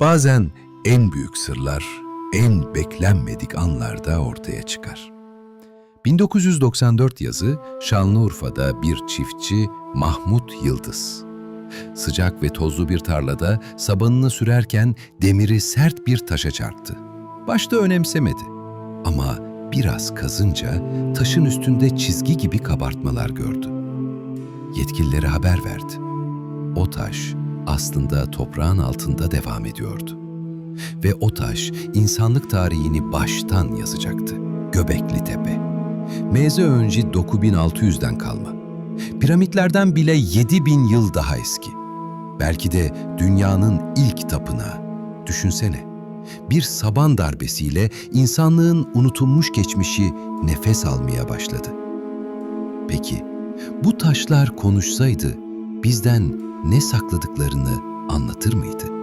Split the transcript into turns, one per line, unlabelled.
Bazen en büyük sırlar en beklenmedik anlarda ortaya çıkar. 1994 yazı Şanlıurfa'da bir çiftçi Mahmut Yıldız. Sıcak ve tozlu bir tarlada sabanını sürerken demiri sert bir taşa çarptı. Başta önemsemedi ama biraz kazınca taşın üstünde çizgi gibi kabartmalar gördü. Yetkililere haber verdi. O taş aslında toprağın altında devam ediyordu. Ve o taş insanlık tarihini baştan yazacaktı. Göbekli Tepe. Meze önci 9600'den kalma. Piramitlerden bile 7000 yıl daha eski. Belki de dünyanın ilk tapınağı. Düşünsene. Bir saban darbesiyle insanlığın unutulmuş geçmişi nefes almaya başladı. Peki bu taşlar konuşsaydı bizden ne sakladıklarını anlatır mıydı?